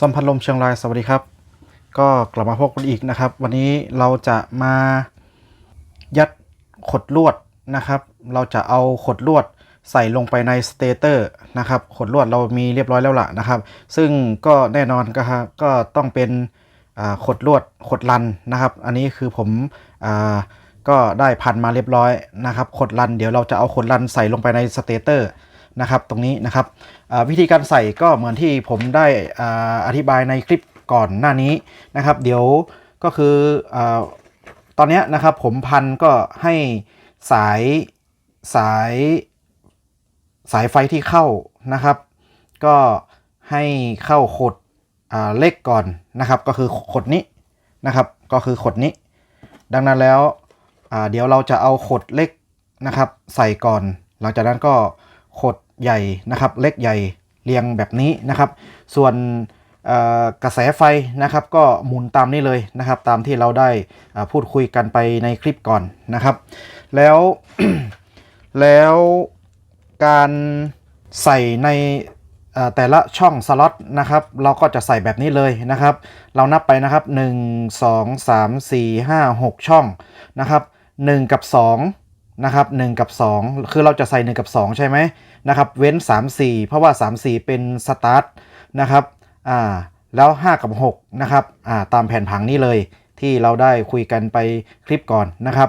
สัมพันธ์ลมเชียงรายสวัสดีครับ ก็กลับมาพบกันอีกนะครับ วันนี้เราจะมายัดขดลวดนะครับ เราจะเอาขดลวดใส่ลงไปในสเตเตอร์นะครับขดลวดเรามีเรียบร้อยแล้วล่ะนะครับ ซึ่งก็แน่นอนก็ฮะก็ต้องเป็นขดลวดขดลันนะครับ อันนี้คือผมอ่า ก็ได้พันมาเรียบร้อยนะครับขดลันเดี๋ยวเราจะเอาขดลันใส่ลงไปในสเตเตอร์นะครับตรงนี้นะครับวิธีการใส่ก็เหมือนที่ผมได้ออธิบายในคลิปก่อนหน้านี้นะครับ เดี๋ยวก็คืออตอนนี้นะครับผมพันก็ให้สายสายสายไฟที่เข้านะครับ ก็ให้เข้าขดาเล็กก่อนนะครับ ก็คือขดนี้นะครับ ก็คือขดนี้ ดังนั้นแล้ว เดี๋ยวเราจะเอาขดเล็กนะครับ ใส่ก่อน หลังจากนั้นก็ขดใหญ่นะครับ เล็กใหญ่เรียงแบบนี้นะครับ ส่วนกระแสไฟนะครับก็หมุนตามนี้เลยนะครับ ตามที่เราได้พูดคุยกันไปในคลิปก่อนนะครับ แล้วแล้วการใส่ในแต่ละช่องสล็อตนะครับ เราก็จะใส่แบบนี้เลยนะครับ เรานับไปนะครับ 1 2 3 4 5 6 ช่องนะครับ 1 กับ2นะครับ1กับ 2 คือเราจะใส่ 1 กับ 2 ใช่ไหมนะครับ เว้น 3 4 เพราะว่า 3 4 เป็นสตาร์ทนะครับอ่าแล้ว 5 กับ6นะครับอ่าตามแผนผังนี้เลยที่เราได้คุยกันไปคลิปก่อนนะครับ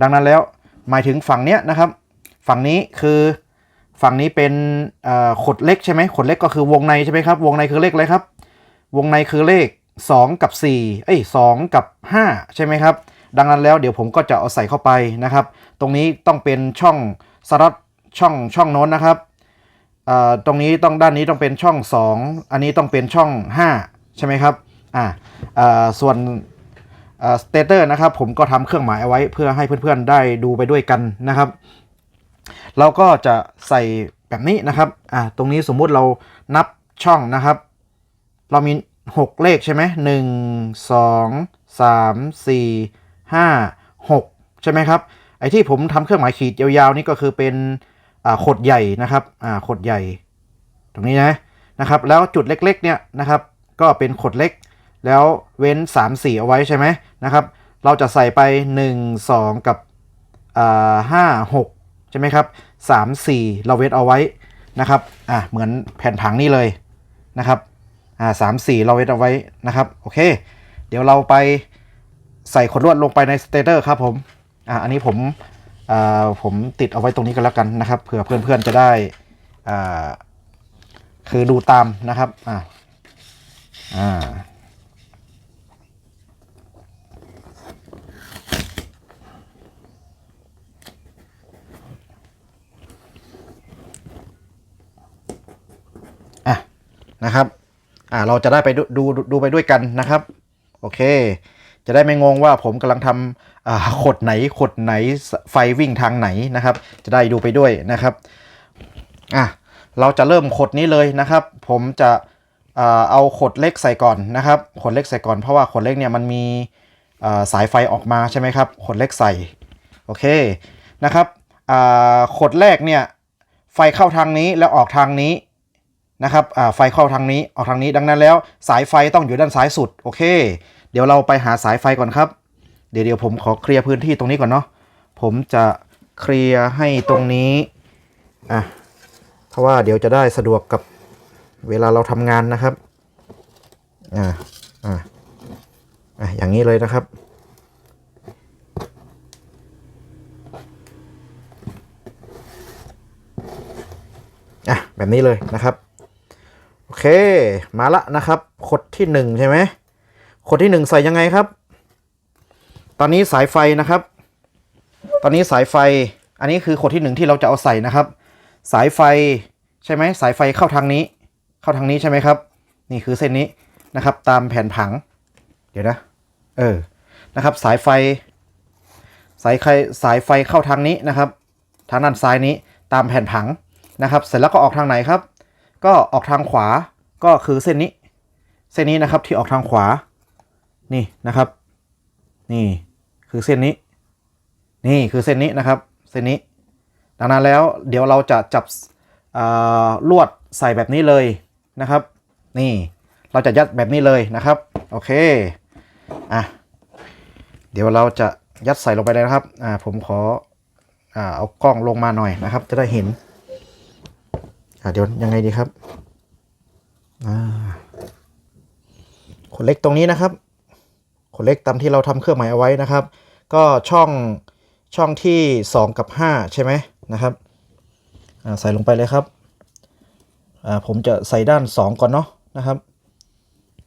ดังนั้นแล้วหมายถึงฝั่งเนี้ยนะครับ ฝั่งนี้คือฝั่งนี้เป็นขดเล็กใช่ไหมขดเล็กก็คือวงในใช่ไหมครับ วงในคือเลขอะไรครับ วงในคือเลข 2 กับ4เอ้ย2กับ 5 ใช่ไหมครับ ดังนั้นแล้วเดี๋ยวผมก็จะเอาใส่เข้าไปนะครับ ตรงนี้ต้องเป็นช่องสล็อตช่องช่องโน้นนะครับตรงนี้ต้องด้านนี้ต้องเป็นช่อง 2 อันนี้ต้องเป็นช่อง 5 ใช่ไหมครับอ่าส่วนสเตเตอร์นะครับผมก็ทำเครื่องหมายเอาไว้เพื่อให้เพื่อนๆได้ดูไปด้วยกันนะครับ เราก็จะใส่แบบนี้นะครับอ่าตรงนี้สมมุติเรานับช่องนะครับ เรามี 6 เลขใช่ไหมหนึ่งสองสามสี่ ห้าหกใช่ไหมครับ ไอ้ที่ผมทำเครื่องหมายขีดยาวๆนี่ก็คือเป็นขดใหญ่นะครับขดใหญ่ ตรงนี้นะนะครับ แล้วจุดเล็กๆเนี่ยนะครับ ก็เป็นขดเล็ก แล้วเว้น 3 4 เอาไว้ใช่ไหมนะครับ เราจะใส่ไป 1 2 กับอ่าห้าหกใช่ไหมครับสามสี่เราเวทเอาไว้นะครับอ่าเหมือนแผ่นผังนี่เลยนะครับอ่าสามสี่เราเวทเอาไว้นะครับโอเค เดี๋ยวเราไป ใส่ขดลวดลงไปในสเตเตอร์ครับผมอ่าอันนี้ผมอ่าผมติดเอาไว้ตรงนี้กันแล้วกันนะครับเผื่อเพื่อนๆจะได้อ่าคือดูตามนะครับอ่าอ่าอะนะครับ อ่า เราจะได้ไปดูดูดูไปด้วยกันนะครับ โอเค จะได้ไม่งงว่าผมกำลังทำขดไหนขดไหนไฟวิ่งทางไหนนะครับ จะได้ดูไปด้วยนะครับอะเราจะเริ่มขดนี้เลยนะครับ ผมจะเอาขดเล็กใส่ก่อนนะครับขดเล็กใส่ก่อนเพราะว่าขดเล็กเนี่ยมันมีสายไฟออกมาใช่ไหมครับขดเล็กใส่โอเคนะครับขดแรกเนี่ยไฟเข้าทางนี้แล้วออกทางนี้นะครับไฟเข้าทางนี้ออกทางนี้ดังนั้นแล้ว สายไฟต้องอยู่ด้านซ้ายสุดโอเค เดี๋ยวเราไปหาสายไฟก่อนครับ เดี๋ยวเดี๋ยวผมขอเคลียร์พื้นที่ตรงนี้ก่อนเนาะผมจะเคลียร์ให้ตรงนี้อะเพราะว่าเดี๋ยวจะได้สะดวกกับเวลาเราทำงานนะครับอ่าอ่าอะอย่างนี้เลยนะครับอะแบบนี้เลยนะครับ โอเคมาละนะครับขดที่หนึ่งใช่ไหม ขดที่หนึ่งใส่ยังไงครับ ตอนนี้สายไฟนะครับ ตอนนี้สายไฟ อันนี้คือขดที่หนึ่งที่เราจะเอาใส่นะครับ สายไฟใช่ไหมสายไฟเข้าทางนี้ เข้าทางนี้ใช่ไหมครับ นี่คือเส้นนี้นะครับ ตามแผนผัง เดี๋ยวนะ เออ นะครับ สายไฟ สายไฟสายไฟเข้าทางนี้นะครับ ทางด้านซ้ายนี้ตามแผนผังนะครับ เสร็จแล้วก็ออกทางไหนครับ ก็ออกทางขวา ก็คือเส้นนี้ เส้นนี้นะครับที่ออกทางขวา นี่นะครับ นี่คือเส้นนี้ นี่คือเส้นนี้นะครับ เส้นนี้ ดังนั้นแล้วเดี๋ยวเราจะจับลวดใส่แบบนี้เลยนะครับ นี่เราจะยัดแบบนี้เลยนะครับ โอเคอะเดี๋ยวเราจะยัดใส่ลงไปเลยนะครับอ่าผมขออ่าเอากล้องลงมาหน่อยนะครับ จะได้เห็นอ่าเดี๋ยวยังไงดีครับอ่าขนเล็กตรงนี้นะครับ ขนเล็กตามที่เราทำเครื่องหมายเอาไว้นะครับ ก็ช่องช่องที่ 2 กับ 5 ใช่ไหมนะครับอ่าใส่ลงไปเลยครับอ่าผมจะใส่ด้าน 2 ก่อนเนาะนะครับ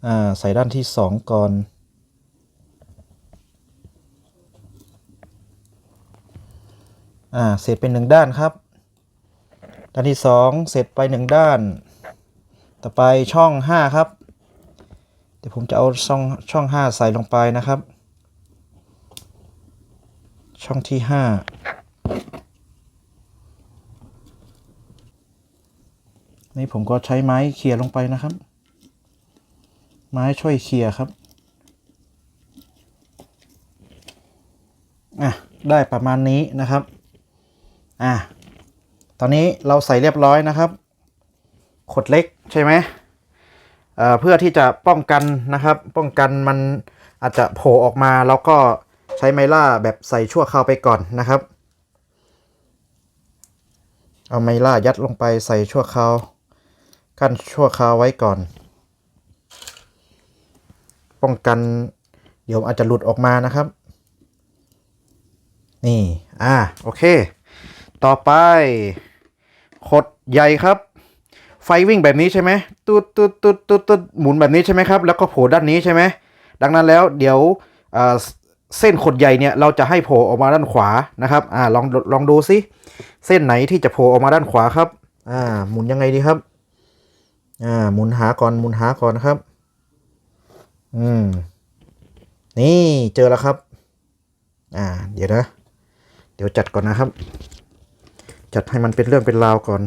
อ่าใส่ด้านที่ 2 ก่อนอ่าเสร็จเป็นหนึ่งด้านครับ ด้านที่ 2 เสร็จไป 1 ด้าน ต่อไปช่อง 5 ครับ ผมจะเอาช่องช่อง 5 ใส่ลงไปนะครับ ช่องที่ 5 นี่ผมก็ใช้ไม้เขี่ยลงไปนะครับ ไม้ช่วยเขี่ยครับอะได้ประมาณนี้นะครับอะตอนนี้เราใส่เรียบร้อยนะครับ ขดเล็กใช่ไหม เพื่อที่จะป้องกันนะครับ ป้องกันมันอาจจะโผล่ออกมาแล้วก็ใช้ไมล่าแบบใส่ชั่วคราวไปก่อนนะครับ เอาไมล่ายัดลงไปใส่ชั่วคราวกั้นชั่วคราวไว้ก่อน ป้องกันเดี๋ยวอาจจะหลุดออกมานะครับ นี่ อ่า โอเค ต่อไป ขดใหญ่ครับ ไฟวิ่งแบบนี้ใช่ไหมตูดตูดตูดตูดตูดหมุนแบบนี้ใช่ไหมครับ แล้วก็โผล่ด้านนี้ใช่ไหมดังนั้นแล้วเดี๋ยวเส้นขดใหญ่เนี่ยเราจะให้โผล่ออกมาด้านขวานะครับอ่าลองลองดูซิเส้นไหนที่จะโผล่ออกมาด้านขวาครับอ่าหมุนยังไงดีครับอ่าหมุนหาก่อนหมุนหาก่อนครับ อืมนี่เจอแล้วครับ อ่า เดี๋ยวนะ เดี๋ยวจัดก่อนนะครับ จัดให้มันเป็นเรื่องเป็นราวก่อน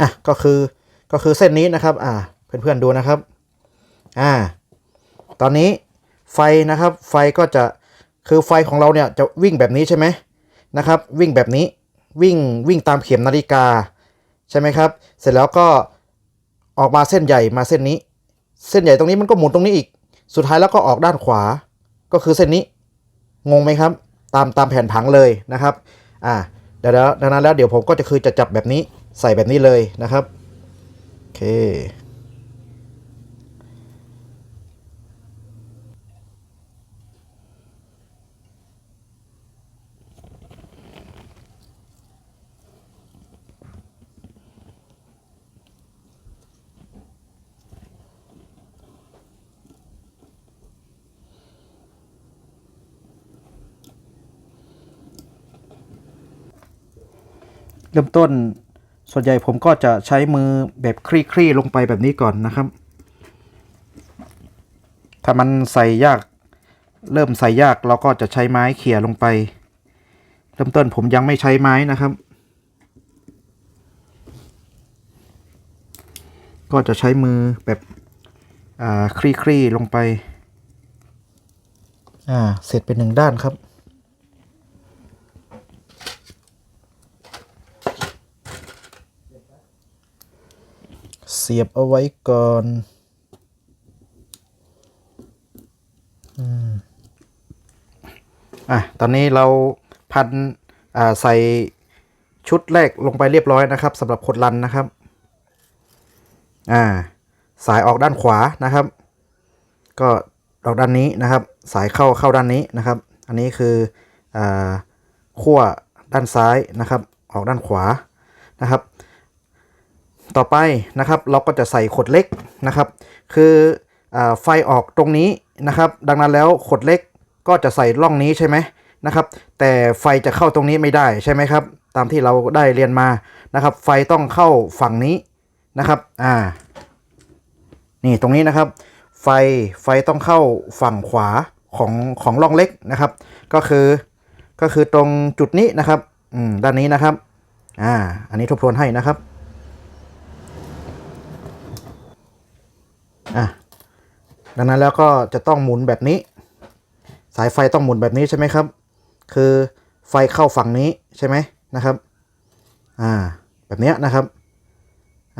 อะก็คือก็คือเส้นนี้นะครับ อ่าเพื่อนๆดูนะครับ อ่า ตอนนี้ไฟนะครับ ไฟก็จะคือไฟของเราเนี่ยจะวิ่งแบบนี้ใช่ไหมนะครับ วิ่งแบบนี้วิ่งวิ่งตามเข็มนาฬิกาใช่ไหมครับ เสร็จแล้วก็ออกมาเส้นใหญ่มาเส้นนี้ เส้นใหญ่ตรงนี้มันก็หมุนตรงนี้อีก สุดท้ายแล้วก็ออกด้านขวา ก็คือเส้นนี้ งงไหมครับ ตามตามแผนผังเลยนะครับ อ่าเดี๋ยวแล้วดังนั้นแล้วเดี๋ยวผมก็จะคือจะจับแบบนี้ ใส่แบบนี้เลยนะครับ โอเค เริ่มต้น ส่วนใหญ่ผมก็จะใช้มือแบบคลี่ๆลงไปแบบนี้ก่อนนะครับ ถ้ามันใส่ยาก เริ่มใส่ยากเราก็จะใช้ไม้เขี่ยลงไป เริ่มต้นผมยังไม่ใช้ไม้นะครับ ก็จะใช้มือแบบคลี่ๆลงไป อ่า เสร็จเป็นหนึ่งด้านครับ สียบเอาไว้ก่อนอะตอนนี้เราพันอ่าใส่ชุดแรกลงไปเรียบร้อยนะครับสำหรับขดลันนะครับ อ่า สายออกด้านขวานะครับ ก็ออกด้านนี้นะครับ สายเข้าเข้าด้านนี้นะครับ อันนี้คืออ่าขั้วด้านซ้ายนะครับ ออกด้านขวานะครับ ต่อไปนะครับเราก็จะใส่ขดเล็กนะครับ คืออไฟออกตรงนี้นะครับ ดังนั้นแล้วขดเล็กก็จะใส่ร่องนี้ใช่ไหมนะครับ แต่ไฟจะเข้าตรงนี้ไม่ได้ใช่ไหมครับ ตามที่เราได้เรียนมานะครับ ไฟต้องเข้าฝั่งนี้นะครับอ่านี่ตรงนี้นะครับ ไฟไฟต้องเข้าฝั่งขวาของของร่องเล็กนะครับ ก็คือก็คือตรงจุดนี้นะครับอืมด้านนี้นะครับอ่าอันนี้ทบทวนให้นะครับ อะดังนั้นแล้วก็จะต้องหมุนแบบนี้ สายไฟต้องหมุนแบบนี้ใช่ไหมครับ คือไฟเข้าฝั่งนี้ใช่ไหมนะครับ อ่า แบบนี้นะครับ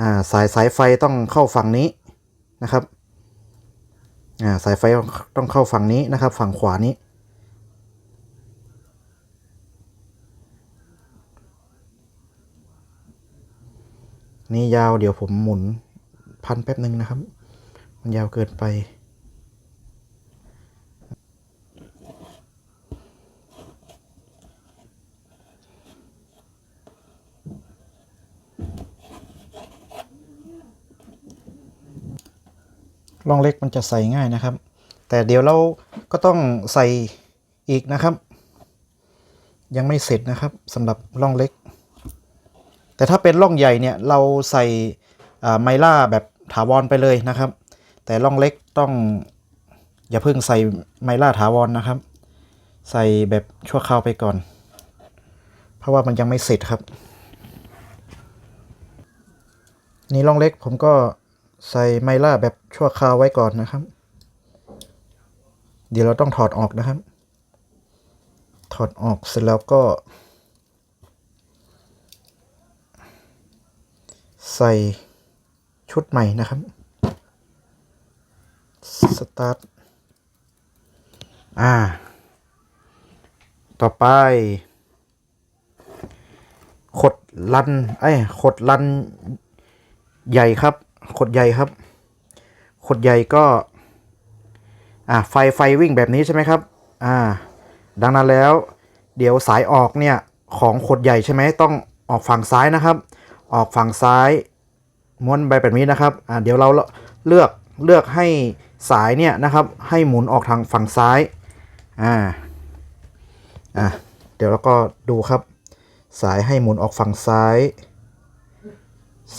อ่า สายสายไฟต้องเข้าฝั่งนี้นะครับ อ่า สายไฟต้องเข้าฝั่งนี้นะครับ ฝั่งขวานี้ นี่ยาวเดี๋ยวผมหมุนพันแป๊บหนึ่งนะครับ มันยาวเกินไป ร่องเล็กมันจะใส่ง่ายนะครับ แต่เดี๋ยวเราก็ต้องใส่อีกนะครับ ยังไม่เสร็จนะครับสำหรับร่องเล็ก แต่ถ้าเป็นร่องใหญ่เนี่ยเราใส่ไมล่าแบบถาวรไปเลยนะครับ แต่ร่องเล็กต้องอย่าเพิ่งใส่ไมล่าถาวรนะครับ ใส่แบบชั่วคราวไปก่อน เพราะว่ามันยังไม่เสร็จครับ นี่ร่องเล็กผมก็ใส่ไมล่าแบบชั่วคราวไว้ก่อนนะครับ เดี๋ยวเราต้องถอดออกนะครับ ถอดออกเสร็จแล้วก็ ใส่ชุดใหม่นะครับ สตาร์ทอ่า ต่อไป ขดลันเอ้ขดลันใหญ่ครับ ขดใหญ่ครับ ขดใหญ่ก็ อ่าไฟไฟวิ่งแบบนี้ใช่ไหมครับ อ่า ดังนั้นแล้ว เดี๋ยวสายออกเนี่ย ของขดใหญ่ใช่ไหมต้องออกฝั่งซ้ายนะครับ ออกฝั่งซ้ายม้วนไปแบบนี้นะครับ อ่าเดี๋ยวเราเลือกเลือกให้ สายเนี่ยนะครับให้หมุนออกทางฝั่งซ้ายอ่าอ่าเดี๋ยวเราก็ดูครับ สายให้หมุนออกฝั่งซ้าย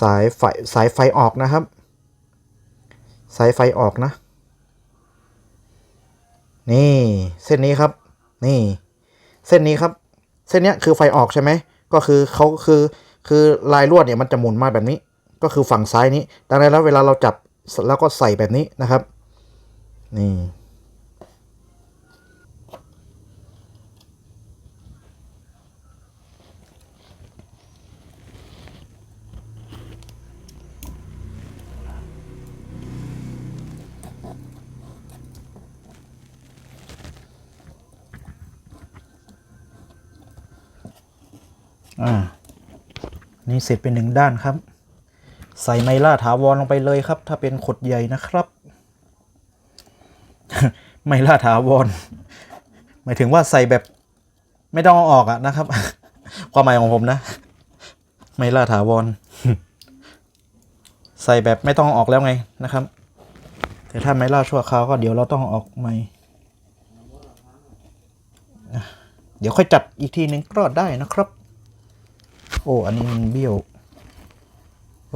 สายไฟสายไฟออกนะครับ สายไฟออกนะ นี่เส้นนี้ครับ นี่เส้นนี้ครับ เส้นเนี้ยคือไฟออกใช่ไหมก็คือเขาคือคือลายลวดเนี่ยมันจะหมุนมาแบบนี้ ก็คือฝั่งซ้ายนี้ ดังนั้นแล้วเวลาเราจับแล้วก็ใส่แบบนี้นะครับ นี่ อ่า นี่เสร็จเป็นหนึ่งด้านครับ ใส่ไมล่าถาวรลงไปเลยครับ ถ้าเป็นขดใหญ่นะครับ ไม่ล่าถาวรหมายถึงว่าใส่แบบไม่ต้องออกอะนะครับ ความหมายของผมนะ ไม่ล่าถาวรใส่แบบไม่ต้องออกแล้วไงนะครับ แต่ถ้าไม่ล่าชั่วคราวก็เดี๋ยวเราต้องออกใหม่เดี๋ยวค่อยจัดอีกทีหนึ่งก็ได้นะครับ โอ้อันนี้มันเบี้ยว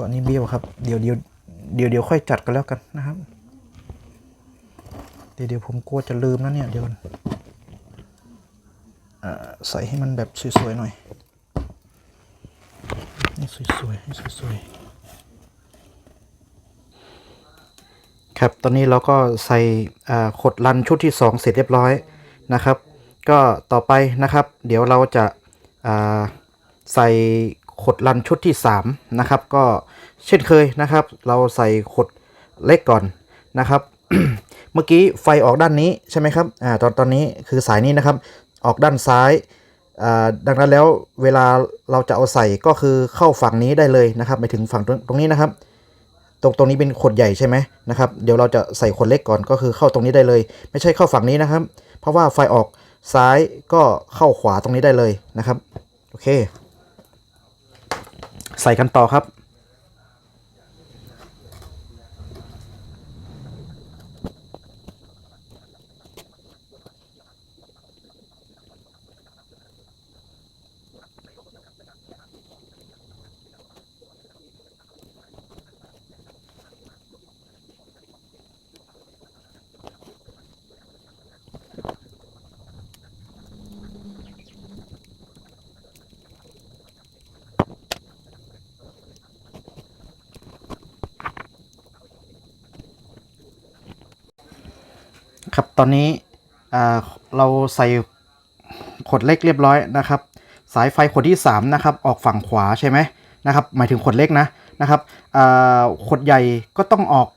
อันนี้เบี้ยวครับ เดี๋ยวเดี๋ยวเดี๋ยวเดี๋ยวค่อยจัดกันแล้วกันนะครับ ดี๋ยวเดี๋ยวผมกลัวจะลืมนะเนี่ยเดี๋ยวใส่ให้มันแบบสวยๆหน่อยให้สวยๆให้สวยๆครับตอนนี้เราก็ใส่ขดรันชุดที่ 2 เสร็จเรียบร้อยนะครับ ก็ต่อไปนะครับ เดี๋ยวเราจะาใส่ขดรันชุดที่ 3 นะครับ ก็เช่นเคยนะครับ เราใส่ขดเล็กก่อนนะครับ เมื่อกี้ไฟออกด้านนี้ใช่ไหมครับอ่าตอนตอนนี้คือสายนี้นะครับ ออกด้านซ้ายอ่าดังนั้นแล้วเวลาเราจะเอาใส่ก็คือเข้าฝั่งนี้ได้เลยนะครับไปถึงฝั่งตรงตรงนี้นะครับ ตรงตรงนี้เป็นขดใหญ่ใช่ไหมนะครับ เดี๋ยวเราจะใส่ขดเล็กก่อนก็คือเข้าตรงนี้ได้เลย ไม่ใช่เข้าฝั่งนี้นะครับ เพราะว่าไฟออกซ้ายก็เข้าขวาตรงนี้ได้เลยนะครับ โอเค ใส่กันต่อครับ อนนี้เราใส่ขดเล็กเรียบร้อยนะครับ สายไฟขดที่3นะครับออกฝั่งขวาใช่ไหมนะครับ หมายถึงขดเล็กนะนะครับขดใหญ่ก็ต้องออก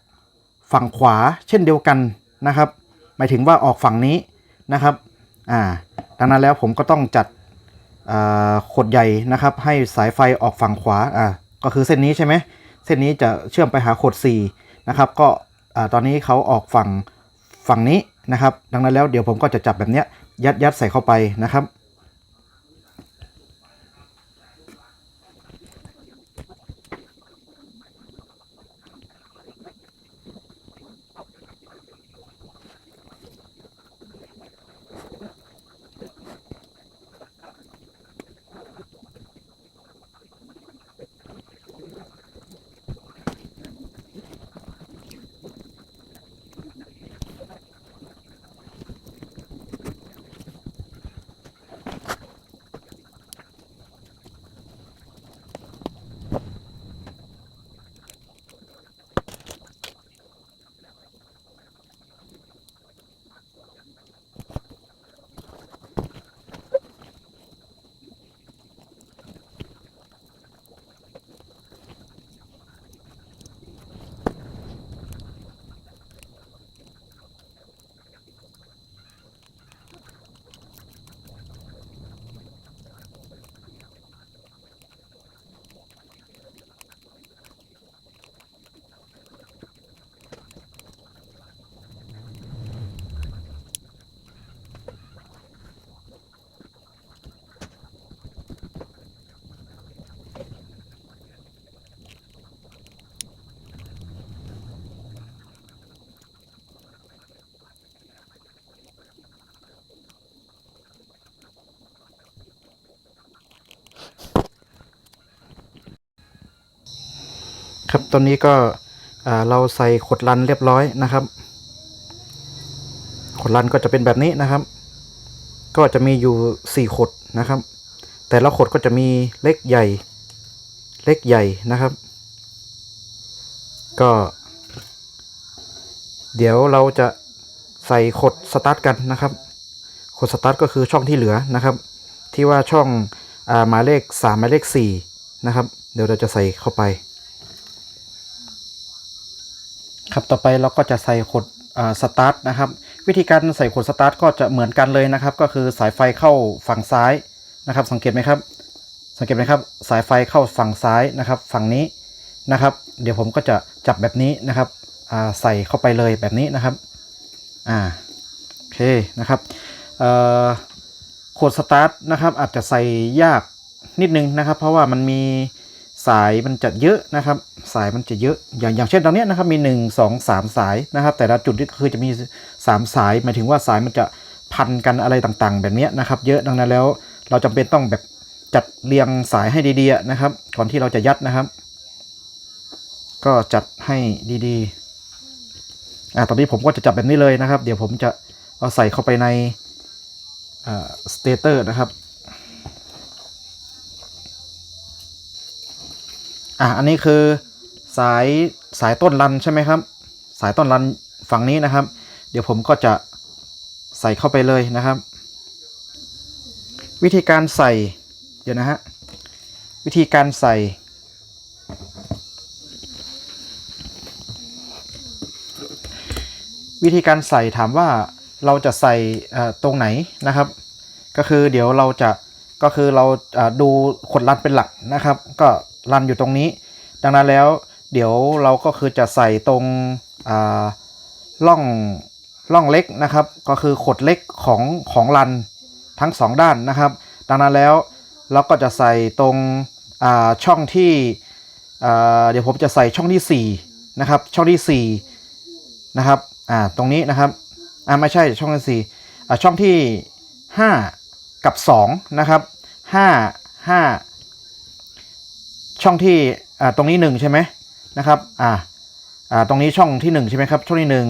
ฝั่งขวาเช่นเดียวกันนะครับ หมายถึงว่าออกฝั่งนี้นะครับอ่าดังนั้นแล้วผมก็ต้องจัดขดใหญ่นะครับ ให้สายไฟออกฝั่งขวาอ่าก็คือเส้นนี้ใช่ไหมเส้นนี้จะเชื่อมไปหาขด4นะครับก็อ่าตอนนี้เขาออกฝั่งฝั่งนี้ นะครับ ดังนั้นแล้วเดี๋ยวผมก็จะจับแบบเนี้ยยัดยัดใส่เข้าไปนะครับ ครับตอนนี้ก็เราใส่ขดลันเรียบร้อยนะครับ ขดลันก็จะเป็นแบบนี้นะครับ ก็จะมีอยู่ 4 ขดนะครับ แต่ละขดก็จะมีเล็กใหญ่ เล็กใหญ่นะครับ ก็ เดี๋ยวเราจะใส่ขดสตาร์ทกันนะครับ ขดสตาร์ทก็คือช่องที่เหลือนะครับ ที่ว่าช่องอหมายเลข 3 หมายเลข 4 นะครับ เดี๋ยวเราจะใส่เข้าไป ครับต่อไปเราก็จะใส่ขดสตาร์ทนะครับ วิธีการใส่ขดสตาร์ทก็จะเหมือนกันเลยนะครับ ก็คือสายไฟเข้าฝั่งซ้ายนะครับ สังเกตไหมครับ สังเกตไหมครับ สายไฟเข้าฝั่งซ้ายนะครับ ฝั่งนี้นะครับ เดี๋ยวผมก็จะจับแบบนี้นะครับใส่เข้าไปเลยแบบนี้นะครับอ่าโอเคนะครับขดสตาร์ทนะครับอาจจะใส่ยากนิดนึงนะครับ เพราะว่ามันมี สายมันจะเยอะนะครับ สายมันจะเยอะอย่างอย่างเช่นตรงนี้นะครับมี 1 2 3 สายนะครับ แต่ละจุดนี่คือจะมี 3 สายหมายถึงว่าสายมันจะพันกันอะไรต่างๆ แบบนี้นะครับ เยอะดังนั้นแล้วเราจำเป็นต้องแบบจัดเรียงสายให้ดีๆนะครับ ก่อนที่เราจะยัดนะครับ ก็จัดให้ดีๆอ่าตอนนี้ผมก็จะจับแบบนี้เลยนะครับ เดี๋ยวผมจะเอาใส่เข้าไปในสเตเตอร์นะครับ อะอันนี้คือสายสายต้นรันใช่ไหมครับ สายต้นรันฝั่งนี้นะครับ เดี๋ยวผมก็จะใส่เข้าไปเลยนะครับ วิธีการใส่เดี๋ยวนะฮะวิธีการใส่วิธีการใส่ถามว่าเราจะใส่อ่อตรงไหนนะครับ ก็คือเดี๋ยวเราจะก็คือเราอ่าดูขดรันเป็นหลักนะครับ ก็ รันอยู่ตรงนี้ ดังนั้นแล้วเดี๋ยวเราก็คือจะใส่ตรงอ่าล่องล่องเล็กนะครับ ก็คือขดเล็กของของรันทั้งสองด้านนะครับ ดังนั้นแล้วเราก็จะใส่ตรงอ่าช่องที่อ่าเดี๋ยวผมจะใส่ช่องที่สี่นะครับช่องที่สี่นะครับอ่าตรงนี้นะครับอ่าไม่ใช่ช่องที่สี่อ่าช่องที่ห้ากับสองนะครับห้าห้า ช่องที่อ่าตรงนี้หนึ่งใช่ไหมนะครับอ่าอ่าตรงนี้ช่องที่หนึ่งใช่ไหมครับช่องที่หนึ่ง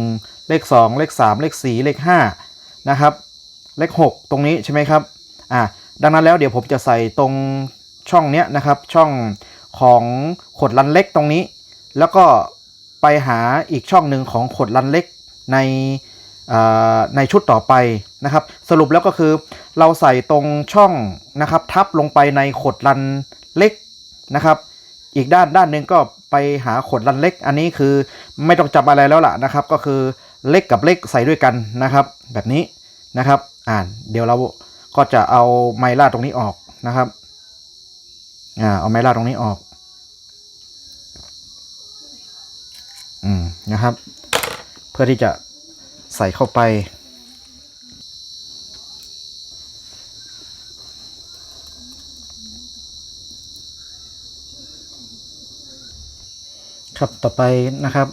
เลขสองเลขสามเลขสี่เลขห้านะครับเลขหกตรงนี้ใช่ไหมครับอ่าดังนั้นแล้วเดี๋ยวผมจะใส่ตรงช่องเนี้ยนะครับช่องของขดลันเล็กตรงนี้ แล้วก็ไปหาอีกช่องหนึ่งของขดลันเล็กในในชุดต่อไปนะครับ สรุปแล้วก็คือเราใส่ตรงช่องนะครับทับลงไปในขดรันเล็ก นะครับ อีกด้านด้านหนึ่งก็ไปหาขดรันเล็ก อันนี้คือไม่ต้องจำอะไรแล้วล่ะนะครับ ก็คือเล็กกับเล็กใส่ด้วยกันนะครับ แบบนี้นะครับ อ่านเดี๋ยวเราก็จะเอาไมล่าตรงนี้ออกนะครับอ่าเอาไมล่าตรงนี้ออกอืมนะครับ เพื่อที่จะใส่เข้าไป ครับต่อไปนะครับ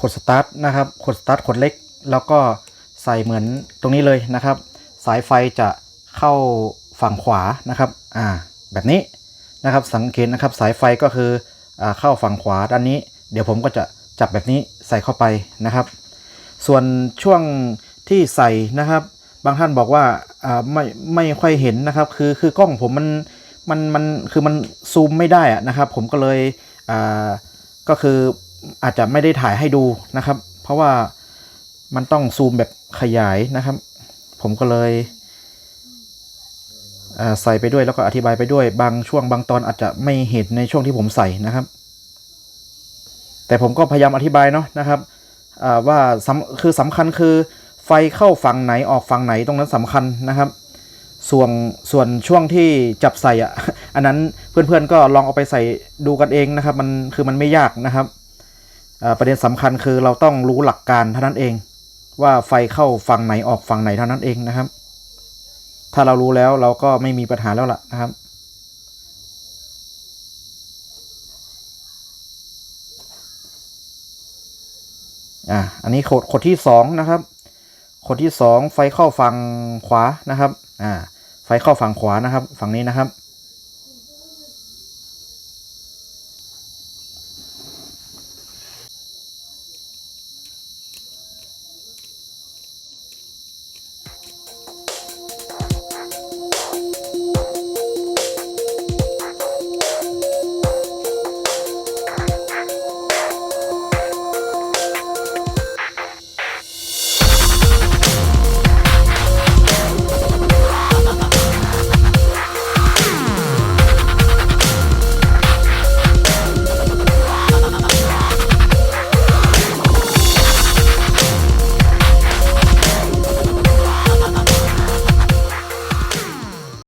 ขดสตาร์ทนะครับขดสตาร์ทขดเล็ก แล้วก็ใส่เหมือนตรงนี้เลยนะครับ สายไฟจะเข้าฝั่งขวานะครับอ่าแบบนี้นะครับสังเกตนะครับสายไฟก็คืออาเข้าฝั่งขวาด้านนี้ เดี๋ยวผมก็จะจับแบบนี้ใส่เข้าไปนะครับ ส่วนช่วงที่ใส่นะครับ บางท่านบอกว่าอ่าไม่ไม่ค่อยเห็นนะครับ คือคือกล้องผมมันมันมันคือมันซูมไม่ได้อะนะครับ ผมก็เลย ก็คืออาจจะไม่ได้ถ่ายให้ดูนะครับ เพราะว่ามันต้องซูมแบบขยายนะครับ ผมก็เลยใส่ไปด้วยแล้วก็อธิบายไปด้วยบางช่วงบางตอนอาจจะไม่เห็นในช่วงที่ผมใส่นะครับ แต่ผมก็พยายามอธิบายเนาะนะครับว่าคือสำคัญคือไฟเข้าฝั่งไหนออกฝั่งไหนตรงนั้นสำคัญนะครับ ส่วนส่วนช่วงที่จับใส่อะ อันนั้นเพื่อนๆก็ลองเอาไปใส่ดูกันเองนะครับ มันคือมันไม่ยากนะครับประเด็นสำคัญคือเราต้องรู้หลักการเท่านั้นเอง ว่าไฟเข้าฝั่งไหนออกฝั่งไหนเท่านั้นเองนะครับ ถ้าเรารู้แล้วเราก็ไม่มีปัญหาแล้วล่ะนะครับอ่าอันนี้ขดขดที่สองนะครับ ขดที่สองไฟเข้าฝั่งขวานะครับอ่าไฟเข้าฝั่งขวานะครับ ฝั่งนี้นะครับ